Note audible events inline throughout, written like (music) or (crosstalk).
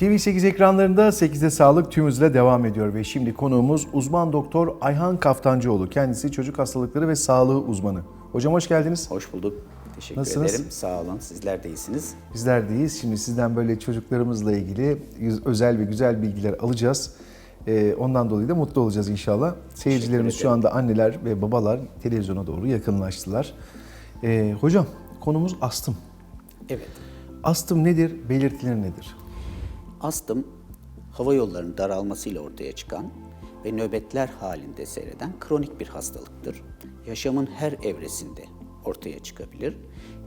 TV8 ekranlarında 8'de sağlık tüm hızıyla devam ediyor ve şimdi konuğumuz uzman doktor Ayhan Kaftancıoğlu. Kendisi çocuk hastalıkları ve sağlığı uzmanı. Hocam hoş geldiniz. Hoş bulduk. Teşekkür Nasılsınız? ederim. Sağ olun. Sizler de iyisiniz. Bizler deyiz. Şimdi sizden böyle çocuklarımızla ilgili özel ve güzel bilgiler alacağız. Ee, ondan dolayı da mutlu olacağız inşallah. Seyircilerimiz şu anda anneler ve babalar televizyona doğru yakınlaştılar. Ee, hocam konumuz astım. Evet. Astım nedir? Belirtileri nedir? Astım, hava yollarının daralmasıyla ortaya çıkan ve nöbetler halinde seyreden kronik bir hastalıktır. Yaşamın her evresinde ortaya çıkabilir.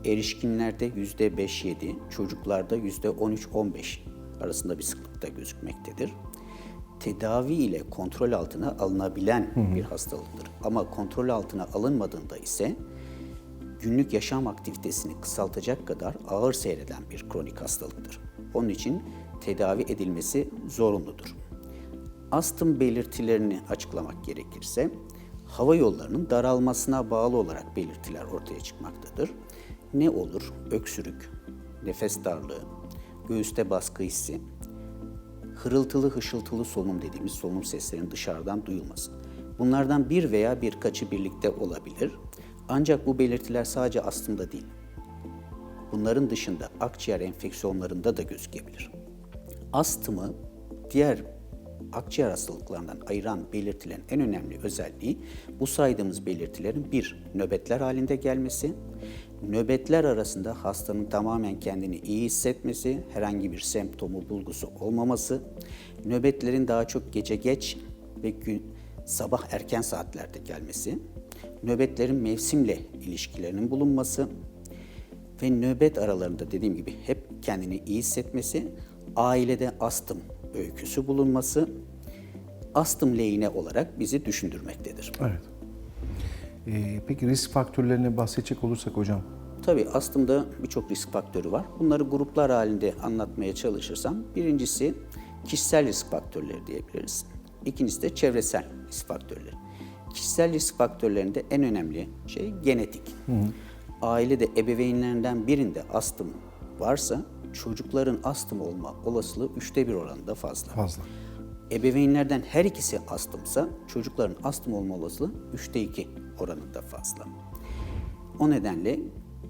Erişkinlerde %5-7, çocuklarda %13-15 arasında bir sıklıkta gözükmektedir. Tedavi ile kontrol altına alınabilen bir hastalıktır. Ama kontrol altına alınmadığında ise günlük yaşam aktivitesini kısaltacak kadar ağır seyreden bir kronik hastalıktır. Onun için tedavi edilmesi zorunludur. Astım belirtilerini açıklamak gerekirse, hava yollarının daralmasına bağlı olarak belirtiler ortaya çıkmaktadır. Ne olur? Öksürük, nefes darlığı, göğüste baskı hissi, hırıltılı hışıltılı solunum dediğimiz solunum seslerinin dışarıdan duyulması. Bunlardan bir veya birkaçı birlikte olabilir. Ancak bu belirtiler sadece astımda değil. Bunların dışında akciğer enfeksiyonlarında da gözükebilir. Astımı diğer akciğer hastalıklarından ayıran belirtilerin en önemli özelliği bu saydığımız belirtilerin bir, nöbetler halinde gelmesi, nöbetler arasında hastanın tamamen kendini iyi hissetmesi, herhangi bir semptomu, bulgusu olmaması, nöbetlerin daha çok gece geç ve gün, sabah erken saatlerde gelmesi, nöbetlerin mevsimle ilişkilerinin bulunması, ve nöbet aralarında dediğim gibi hep kendini iyi hissetmesi, ailede astım öyküsü bulunması, astım lehine olarak bizi düşündürmektedir. Evet. Ee, peki risk faktörlerini bahsedecek olursak hocam. Tabii astımda birçok risk faktörü var. Bunları gruplar halinde anlatmaya çalışırsam, birincisi kişisel risk faktörleri diyebiliriz. İkincisi de çevresel risk faktörleri. Kişisel risk faktörlerinde en önemli şey genetik. Ailede ebeveynlerinden birinde astım varsa çocukların astım olma olasılığı üçte bir oranında fazla. Fazla. Ebeveynlerden her ikisi astımsa çocukların astım olma olasılığı üçte iki oranında fazla. O nedenle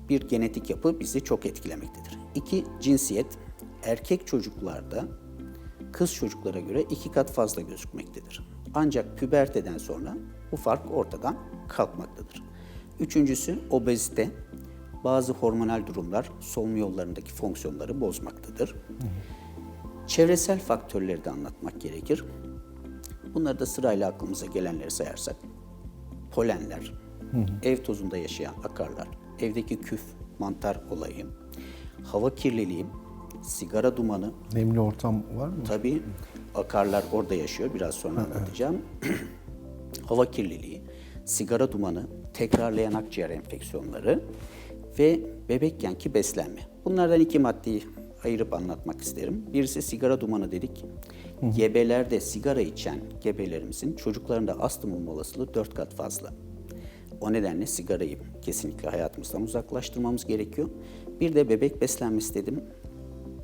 bir genetik yapı bizi çok etkilemektedir. İki, cinsiyet. Erkek çocuklarda kız çocuklara göre iki kat fazla gözükmektedir. Ancak püberteden sonra bu fark ortadan kalkmaktadır. Üçüncüsü obezite. Bazı hormonal durumlar solunum yollarındaki fonksiyonları bozmaktadır. Çevresel faktörleri de anlatmak gerekir. Bunları da sırayla aklımıza gelenleri sayarsak, polenler, ev tozunda yaşayan akarlar, evdeki küf, mantar olayı, hava kirliliği, sigara dumanı, Nemli ortam var mı? tabii akarlar orada yaşıyor, biraz sonra anlatacağım. (clears throat) hava kirliliği, sigara dumanı, tekrarlayan akciğer enfeksiyonları ve bebekkenki beslenme. Bunlardan iki maddeyi ayırıp anlatmak isterim. Birisi sigara dumanı dedik. Gebelerde sigara içen gebelerimizin çocuklarında astım olma olasılığı dört kat fazla. O nedenle sigarayı kesinlikle hayatımızdan uzaklaştırmamız gerekiyor. Bir de bebek beslenmesi dedim.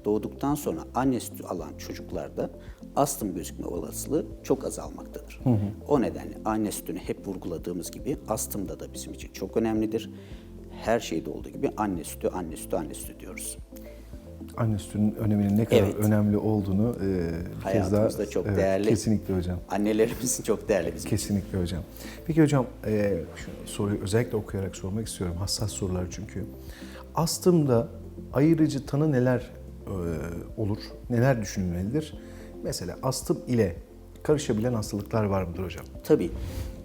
Doğduktan sonra anne sütü alan çocuklarda astım gözükme olasılığı çok azalmaktadır. O nedenle anne sütünü hep vurguladığımız gibi astımda da bizim için çok önemlidir. Her şeyde olduğu gibi anne sütü, anne sütü, anne sütü diyoruz. Anne sütünün öneminin ne kadar Evet. önemli olduğunu e, kez daha Hayatımızda çok Evet, değerli. Kesinlikle hocam. Annelerimiz çok değerli bizim. Kesinlikle hocam. Peki hocam e, soruyu özellikle okuyarak sormak istiyorum. Hassas sorular çünkü. Astımda ayırıcı tanı neler e, olur? Neler düşünülmelidir? Mesela astım ile karışabilen hastalıklar var mıdır hocam? Tabii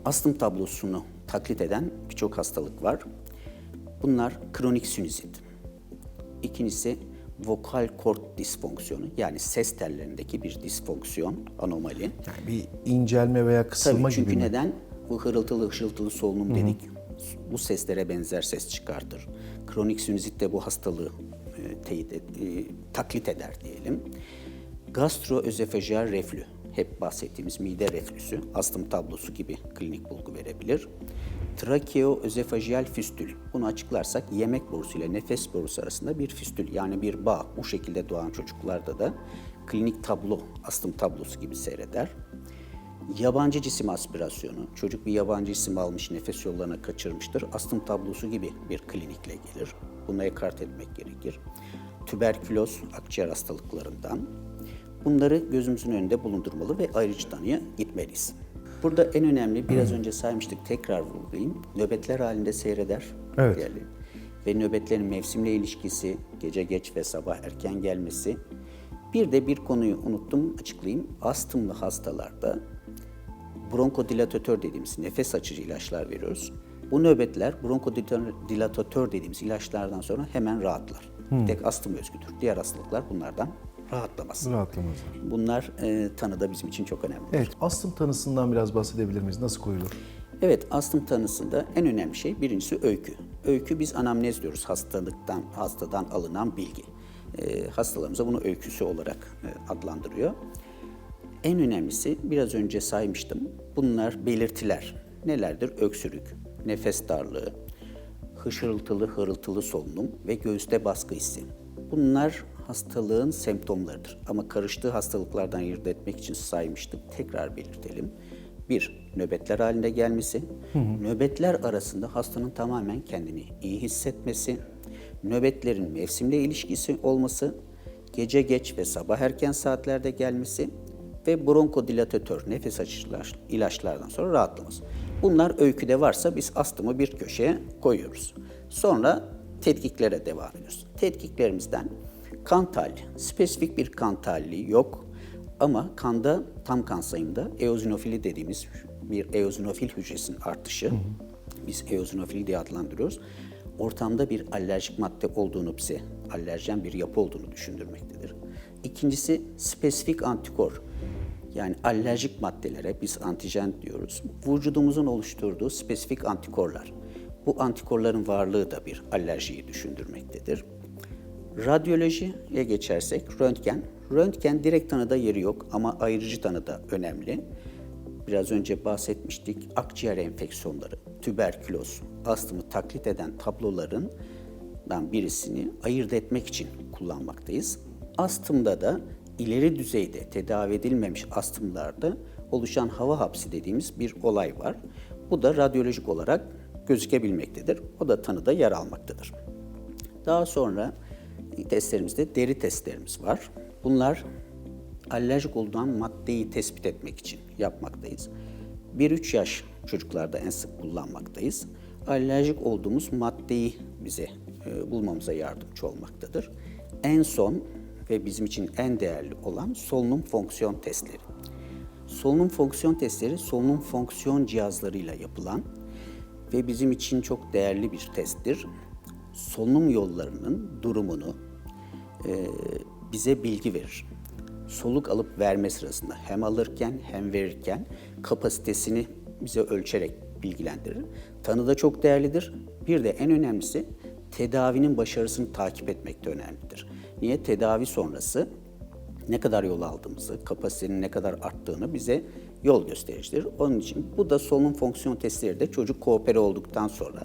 astım tablosunu taklit eden birçok hastalık var. Bunlar kronik sinüzit. İkincisi vokal kort disfonksiyonu yani ses tellerindeki bir disfonksiyon, anomali. Yani bir incelme veya kısılma Tabii çünkü gibi neden? Bu hırıltılı hışıltılı solunum dedik. Bu seslere benzer ses çıkartır. Kronik sinüzit de bu hastalığı e, teyit et- e, taklit eder diyelim. Gastroözofajal reflü, hep bahsettiğimiz mide reflüsü, astım tablosu gibi klinik bulgu verebilir. Trakeoözofajal füstül, bunu açıklarsak yemek borusu ile nefes borusu arasında bir füstül yani bir bağ. Bu şekilde doğan çocuklarda da klinik tablo, astım tablosu gibi seyreder. Yabancı cisim aspirasyonu, çocuk bir yabancı cisim almış, nefes yollarına kaçırmıştır. Astım tablosu gibi bir klinikle gelir. Bunu ekart etmek gerekir. Tüberküloz, akciğer hastalıklarından. Bunları gözümüzün önünde bulundurmalı ve ayrıcı tanıya gitmeliyiz. Burada en önemli, biraz önce saymıştık, tekrar vurgulayayım. Nöbetler halinde seyreder. Evet. Diğerleri. Ve nöbetlerin mevsimle ilişkisi, gece geç ve sabah erken gelmesi. Bir de bir konuyu unuttum, açıklayayım. Astımlı hastalarda bronkodilatatör dediğimiz nefes açıcı ilaçlar veriyoruz. Bu nöbetler bronkodilatatör dediğimiz ilaçlardan sonra hemen rahatlar. Bir tek astım özgüdür. Diğer hastalıklar bunlardan rahatlamaz. Rahatlamaz. Bunlar e, tanıda bizim için çok önemli. Evet, astım tanısından biraz bahsedebilir miyiz? Nasıl koyulur? Evet, astım tanısında en önemli şey birincisi öykü. Öykü biz anamnez diyoruz hastalıktan, hastadan alınan bilgi. Ee, hastalarımıza bunu öyküsü olarak e, adlandırıyor. En önemlisi biraz önce saymıştım. Bunlar belirtiler. Nelerdir? Öksürük, nefes darlığı, hışırıltılı hırıltılı solunum ve göğüste baskı hissi. Bunlar hastalığın semptomlarıdır. Ama karıştığı hastalıklardan ayırt etmek için saymıştık. Tekrar belirtelim. Bir, nöbetler halinde gelmesi. Nöbetler arasında hastanın tamamen kendini iyi hissetmesi. Nöbetlerin mevsimle ilişkisi olması. Gece geç ve sabah erken saatlerde gelmesi ve bronkodilatatör nefes açıcı ilaçlardan sonra rahatlaması. Bunlar öyküde varsa biz astımı bir köşeye koyuyoruz. Sonra tetkiklere devam ediyoruz. Tetkiklerimizden kan tahlili, spesifik bir kan tahlili yok ama kanda tam kan sayımda eozinofili dediğimiz bir eozinofil hücresinin artışı, biz eozinofil diye adlandırıyoruz. Ortamda bir alerjik madde olduğunu bize, alerjen bir yapı olduğunu düşündürmektedir. İkincisi spesifik antikor. Yani alerjik maddelere biz antijen diyoruz. Vücudumuzun oluşturduğu spesifik antikorlar. Bu antikorların varlığı da bir alerjiyi düşündürmektedir. Radyolojiye geçersek röntgen. Röntgen direkt tanıda yeri yok ama ayrıcı tanıda önemli. Biraz önce bahsetmiştik akciğer enfeksiyonları, tüberküloz, astımı taklit eden tabloların birisini ayırt etmek için kullanmaktayız. Astımda da ileri düzeyde tedavi edilmemiş astımlarda oluşan hava hapsi dediğimiz bir olay var. Bu da radyolojik olarak gözükebilmektedir. O da tanıda yer almaktadır. Daha sonra testlerimizde deri testlerimiz var. Bunlar alerjik olduğun maddeyi tespit etmek için yapmaktayız. 1-3 yaş çocuklarda en sık kullanmaktayız. Alerjik olduğumuz maddeyi bize e, bulmamıza yardımcı olmaktadır. En son ve bizim için en değerli olan solunum fonksiyon testleri. Solunum fonksiyon testleri solunum fonksiyon cihazlarıyla yapılan ve bizim için çok değerli bir testtir. Solunum yollarının durumunu e, bize bilgi verir. Soluk alıp verme sırasında hem alırken hem verirken kapasitesini bize ölçerek bilgilendirir. Tanı da çok değerlidir. Bir de en önemlisi tedavinin başarısını takip etmek de önemlidir. Niye? Tedavi sonrası ne kadar yol aldığımızı, kapasitenin ne kadar arttığını bize yol göstericidir. Onun için bu da solunum fonksiyon testleri de çocuk koopere olduktan sonra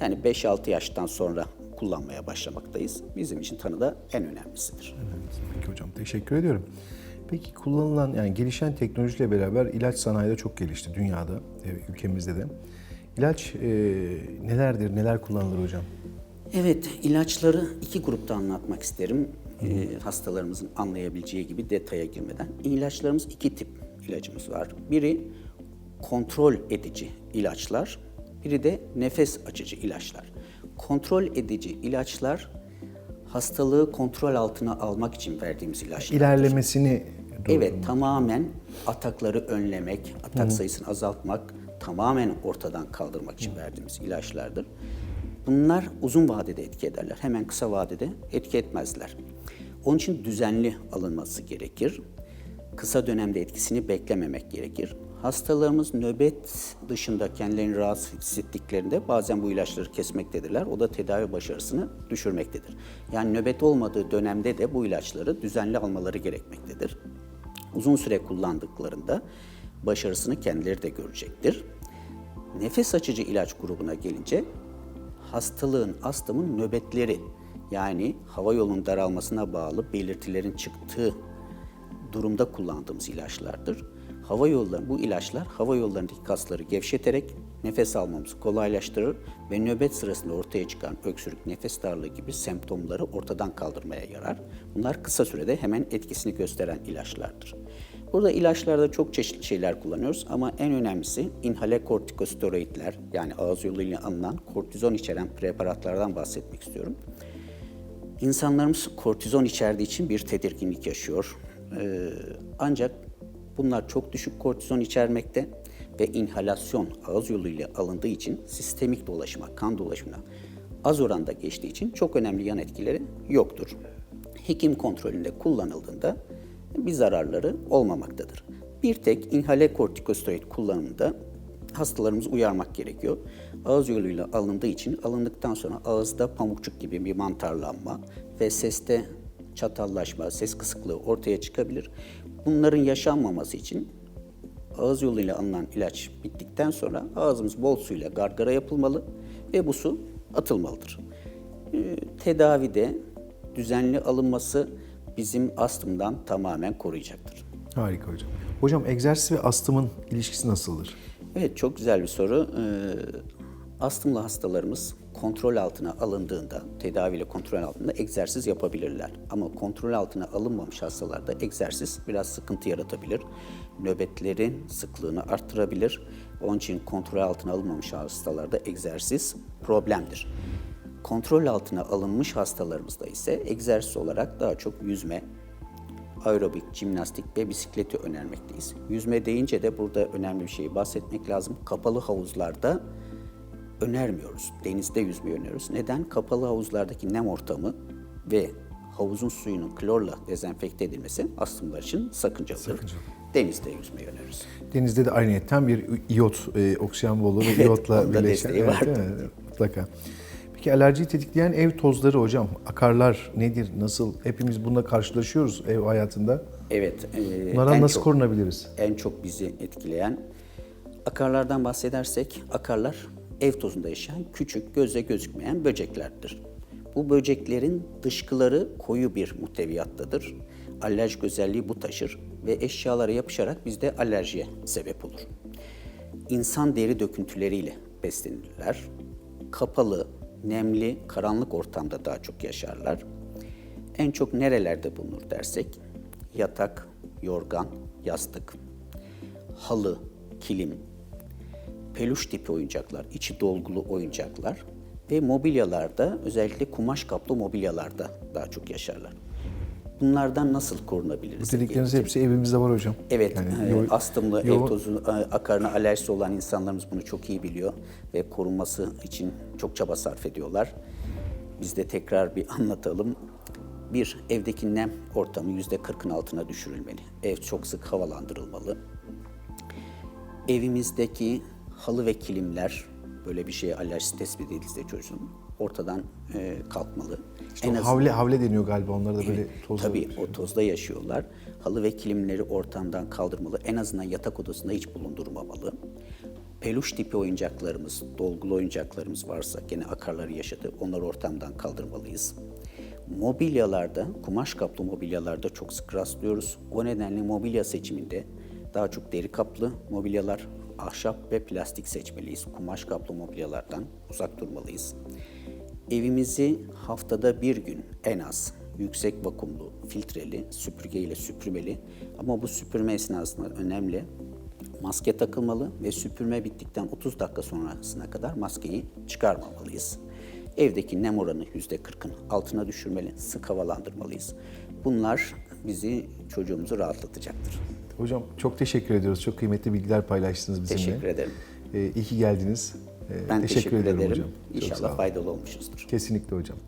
yani 5-6 yaştan sonra kullanmaya başlamaktayız. Bizim için tanıda en önemlisidir. Evet, peki hocam teşekkür ediyorum. Peki kullanılan yani gelişen teknolojiyle beraber ilaç sanayi de çok gelişti dünyada, e, ülkemizde de. İlaç e, nelerdir, neler kullanılır hocam? Evet, ilaçları iki grupta anlatmak isterim. Ee, hastalarımızın anlayabileceği gibi detaya girmeden. İlaçlarımız iki tip ilacımız var. Biri kontrol edici ilaçlar, biri de nefes açıcı ilaçlar. Kontrol edici ilaçlar hastalığı kontrol altına almak için verdiğimiz ilaçlar. İlerlemesini Evet, tamamen atakları önlemek, atak sayısını azaltmak, tamamen ortadan kaldırmak için verdiğimiz ilaçlardır. Bunlar uzun vadede etki ederler. Hemen kısa vadede etki etmezler. Onun için düzenli alınması gerekir. Kısa dönemde etkisini beklememek gerekir. Hastalarımız nöbet dışında kendilerini rahatsız hissettiklerinde bazen bu ilaçları kesmektedirler. O da tedavi başarısını düşürmektedir. Yani nöbet olmadığı dönemde de bu ilaçları düzenli almaları gerekmektedir. Uzun süre kullandıklarında başarısını kendileri de görecektir. Nefes açıcı ilaç grubuna gelince hastalığın, astımın nöbetleri yani hava yolunun daralmasına bağlı belirtilerin çıktığı durumda kullandığımız ilaçlardır. Hava yolları, bu ilaçlar hava yollarındaki kasları gevşeterek nefes almamızı kolaylaştırır ve nöbet sırasında ortaya çıkan öksürük, nefes darlığı gibi semptomları ortadan kaldırmaya yarar. Bunlar kısa sürede hemen etkisini gösteren ilaçlardır. Burada ilaçlarda çok çeşitli şeyler kullanıyoruz ama en önemlisi inhale kortikosteroidler yani ağız yoluyla alınan kortizon içeren preparatlardan bahsetmek istiyorum. İnsanlarımız kortizon içerdiği için bir tedirginlik yaşıyor. Ee, ancak bunlar çok düşük kortizon içermekte ve inhalasyon ağız yoluyla alındığı için sistemik dolaşıma, kan dolaşımına az oranda geçtiği için çok önemli yan etkileri yoktur. Hekim kontrolünde kullanıldığında bir zararları olmamaktadır. Bir tek inhale kortikosteroid kullanımında hastalarımızı uyarmak gerekiyor. Ağız yoluyla alındığı için alındıktan sonra ağızda pamukçuk gibi bir mantarlanma ve seste çatallaşma, ses kısıklığı ortaya çıkabilir. Bunların yaşanmaması için ağız yoluyla alınan ilaç bittikten sonra ağzımız bol suyla gargara yapılmalı ve bu su atılmalıdır. Ee, Tedavide düzenli alınması bizim astımdan tamamen koruyacaktır. Harika hocam. Hocam egzersiz ve astımın ilişkisi nasıldır? Evet çok güzel bir soru. Ee, astımlı hastalarımız kontrol altına alındığında, tedaviyle kontrol altında egzersiz yapabilirler. Ama kontrol altına alınmamış hastalarda egzersiz biraz sıkıntı yaratabilir. Nöbetlerin sıklığını arttırabilir. Onun için kontrol altına alınmamış hastalarda egzersiz problemdir. Kontrol altına alınmış hastalarımızda ise egzersiz olarak daha çok yüzme, aerobik, jimnastik ve bisikleti önermekteyiz. Yüzme deyince de burada önemli bir şeyi bahsetmek lazım. Kapalı havuzlarda önermiyoruz. Denizde yüzmeyi öneriyoruz. Neden? Kapalı havuzlardaki nem ortamı ve havuzun suyunun klorla dezenfekte edilmesi astımlar için sakıncalıdır. Sakıncalı. Denizde yüzmeyi öneriyoruz. Denizde de ayrıyetten bir iyot, e, oksijen bolluğu ve Evet, iyotla birleşen. desteği var. değil mi? Mutlaka. Peki alerjiyi tetikleyen ev tozları hocam, akarlar nedir, nasıl? Hepimiz bununla karşılaşıyoruz ev hayatında. Evet. e, Bunlardan nasıl çok- korunabiliriz? en çok bizi etkileyen akarlardan bahsedersek akarlar ev tozunda yaşayan küçük göze gözükmeyen böceklerdir. Bu böceklerin dışkıları koyu bir muhteviyattadır. Alerjik özelliği bu taşır ve eşyalara yapışarak bizde alerjiye sebep olur. İnsan deri döküntüleriyle beslenirler. Kapalı, nemli, karanlık ortamda daha çok yaşarlar. En çok nerelerde bulunur dersek, yatak, yorgan, yastık, halı, kilim, peluş tipi oyuncaklar, içi dolgulu oyuncaklar ve mobilyalarda özellikle kumaş kaplı mobilyalarda daha çok yaşarlar. Bunlardan nasıl korunabiliriz? Bu dedikleriniz hepsi evimizde var hocam. Evet, Yani e, yo- astımlı, yoğun- ev tozu, e, akarına alerjisi olan insanlarımız bunu çok iyi biliyor ve korunması için çok çaba sarf ediyorlar. Biz de tekrar bir anlatalım. Bir, evdeki nem ortamı yüzde kırkın altına düşürülmeli. Ev çok sık havalandırılmalı. Evimizdeki halı ve kilimler, böyle bir şeye alerjisi tespit edilirse çocuğun ortadan e, kalkmalı. İşte o havle, havle deniyor galiba onlara da böyle toz Tabii o tozda yaşıyorlar. Halı ve kilimleri ortamdan kaldırmalı. En azından yatak odasında hiç bulundurmamalı. Peluş tipi oyuncaklarımız, dolgulu oyuncaklarımız varsa gene akarları yaşadı. Onları ortamdan kaldırmalıyız. Mobilyalarda, kumaş kaplı mobilyalarda çok sık rastlıyoruz. O nedenle mobilya seçiminde daha çok deri kaplı mobilyalar, ahşap ve plastik seçmeliyiz. Kumaş kaplı mobilyalardan uzak durmalıyız. Evimizi haftada bir gün en az yüksek vakumlu, filtreli, süpürgeyle süpürmeli. Ama bu süpürme esnasında önemli. Maske takılmalı ve süpürme bittikten 30 dakika sonrasına kadar maskeyi çıkarmamalıyız. Evdeki nem oranı %40'ın altına düşürmeli, sık havalandırmalıyız. Bunlar bizi, çocuğumuzu rahatlatacaktır. Hocam çok teşekkür ediyoruz. Çok kıymetli bilgiler paylaştınız bizimle. Teşekkür ederim. Ee, iyi ki geldiniz. Ee, Ben teşekkür, ederim ederim. hocam. Çok İnşallah olun. faydalı olmuşuzdur. Kesinlikle hocam.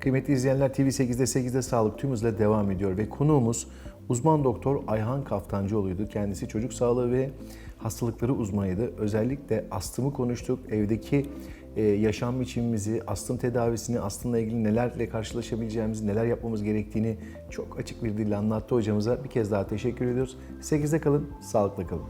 Kıymetli izleyenler TV8'de 8'de sağlık tüm hızla devam ediyor ve konuğumuz uzman doktor Ayhan Kaftancıoğlu'ydu. Kendisi çocuk sağlığı ve hastalıkları uzmanıydı. Özellikle astımı konuştuk. Evdeki yaşam biçimimizi, astım tedavisini, astımla ilgili nelerle karşılaşabileceğimizi, neler yapmamız gerektiğini çok açık bir dille anlattı hocamıza. Bir kez daha teşekkür ediyoruz. 8'de kalın, sağlıkla kalın.